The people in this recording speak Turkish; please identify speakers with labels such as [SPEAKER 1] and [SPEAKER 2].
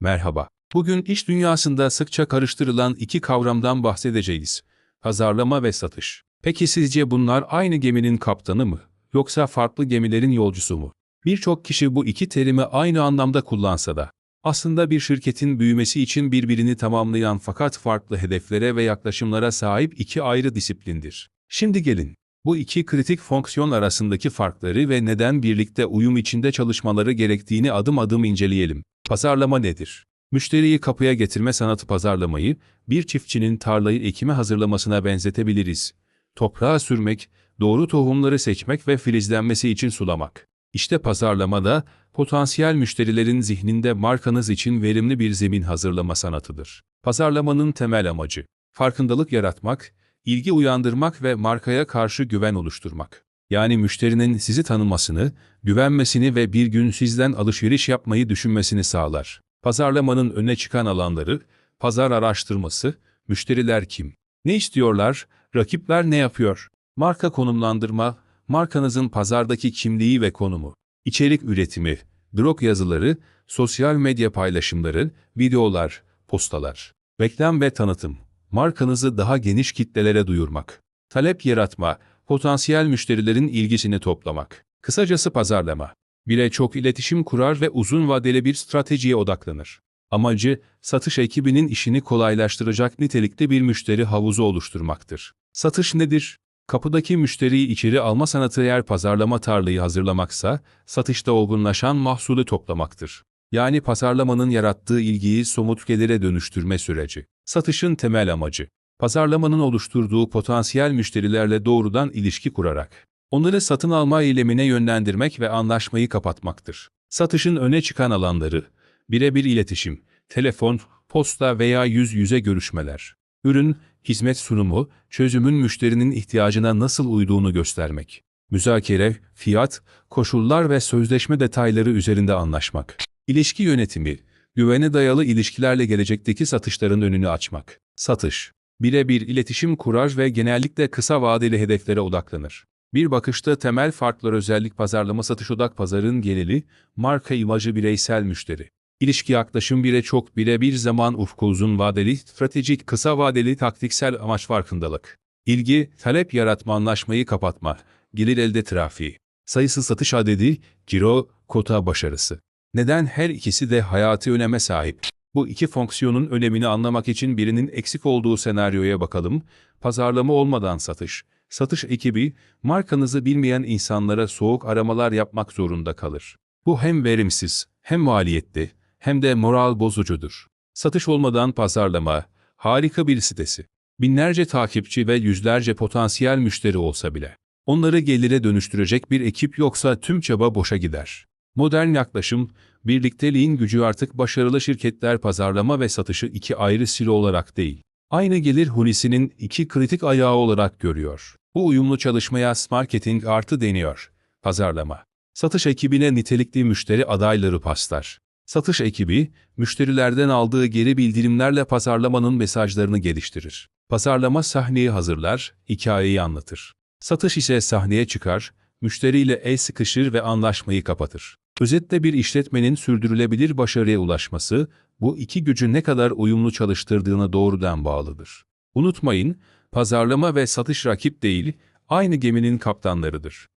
[SPEAKER 1] Merhaba. Bugün iş dünyasında sıkça karıştırılan iki kavramdan bahsedeceğiz. Pazarlama ve satış. Peki sizce bunlar aynı geminin kaptanı mı? Yoksa farklı gemilerin yolcusu mu? Birçok kişi bu iki terimi aynı anlamda kullansa da, aslında bir şirketin büyümesi için birbirini tamamlayan fakat farklı hedeflere ve yaklaşımlara sahip iki ayrı disiplindir. Şimdi gelin, bu iki kritik fonksiyon arasındaki farkları ve neden birlikte uyum içinde çalışmaları gerektiğini adım adım inceleyelim. Pazarlama nedir? Müşteriyi kapıya getirme sanatı pazarlamayı, bir çiftçinin tarlayı ekime hazırlamasına benzetebiliriz. Toprağa sürmek, doğru tohumları seçmek ve filizlenmesi için sulamak. İşte pazarlamada, potansiyel müşterilerin zihninde markanız için verimli bir zemin hazırlama sanatıdır. Pazarlamanın temel amacı, farkındalık yaratmak, ilgi uyandırmak ve markaya karşı güven oluşturmak. Yani müşterinin sizi tanımasını, güvenmesini ve bir gün sizden alışveriş yapmayı düşünmesini sağlar. Pazarlamanın öne çıkan alanları, pazar araştırması, müşteriler kim? Ne istiyorlar, rakipler ne yapıyor? Marka konumlandırma, markanızın pazardaki kimliği ve konumu. İçerik üretimi, blog yazıları, sosyal medya paylaşımları, videolar, postalar. Reklam ve tanıtım, markanızı daha geniş kitlelere duyurmak. Talep yaratma, potansiyel müşterilerin ilgisini toplamak. Kısacası pazarlama. Bire çok iletişim kurar ve uzun vadeli bir stratejiye odaklanır. Amacı, satış ekibinin işini kolaylaştıracak nitelikte bir müşteri havuzu oluşturmaktır. Satış nedir? Kapıdaki müşteriyi içeri alma sanatı eğer pazarlama tarlayı hazırlamaksa, satışta olgunlaşan mahsulü toplamaktır. Yani pazarlamanın yarattığı ilgiyi somut gelire dönüştürme süreci. Satışın temel amacı, pazarlamanın oluşturduğu potansiyel müşterilerle doğrudan ilişki kurarak, onları satın alma eylemine yönlendirmek ve anlaşmayı kapatmaktır. Satışın öne çıkan alanları, birebir iletişim, telefon, posta veya yüz yüze görüşmeler. Ürün, hizmet sunumu, çözümün müşterinin ihtiyacına nasıl uyduğunu göstermek. Müzakere, fiyat, koşullar ve sözleşme detayları üzerinde anlaşmak. İlişki yönetimi, güvene dayalı ilişkilerle gelecekteki satışların önünü açmak. Satış, birebir iletişim kurar ve genellikle kısa vadeli hedeflere odaklanır. Bir bakışta temel farklar özellik pazarlama satış odak pazarın geneli, marka imajı bireysel müşteri. İlişki yaklaşım bire çok birebir zaman ufku uzun vadeli, stratejik kısa vadeli taktiksel amaç farkındalık. İlgi, talep yaratma anlaşmayı kapatma, gelir elde trafiği. Sayısız satış adedi, ciro, kota başarısı. Neden her ikisi de hayati öneme sahip? Bu iki fonksiyonun önemini anlamak için birinin eksik olduğu senaryoya bakalım. Pazarlama olmadan satış. Satış ekibi, markanızı bilmeyen insanlara soğuk aramalar yapmak zorunda kalır. Bu hem verimsiz, hem maliyetli, hem de moral bozucudur. Satış olmadan pazarlama, harika bir sitesi. Binlerce takipçi ve yüzlerce potansiyel müşteri olsa bile. Onları gelire dönüştürecek bir ekip yoksa tüm çaba boşa gider. Modern yaklaşım, birlikteliğin gücü artık başarılı şirketler pazarlama ve satışı iki ayrı silo olarak değil, aynı gelir hunisinin iki kritik ayağı olarak görüyor. Bu uyumlu çalışmaya marketing artı deniyor. Pazarlama. Satış ekibine nitelikli müşteri adayları paslar. Satış ekibi, müşterilerden aldığı geri bildirimlerle pazarlamanın mesajlarını geliştirir. Pazarlama sahneyi hazırlar, hikayeyi anlatır. Satış ise sahneye çıkar, müşteriyle el sıkışır ve anlaşmayı kapatır. Özetle bir işletmenin sürdürülebilir başarıya ulaşması, bu iki gücü ne kadar uyumlu çalıştırdığına doğrudan bağlıdır. Unutmayın, pazarlama ve satış rakip değil, aynı geminin kaptanlarıdır.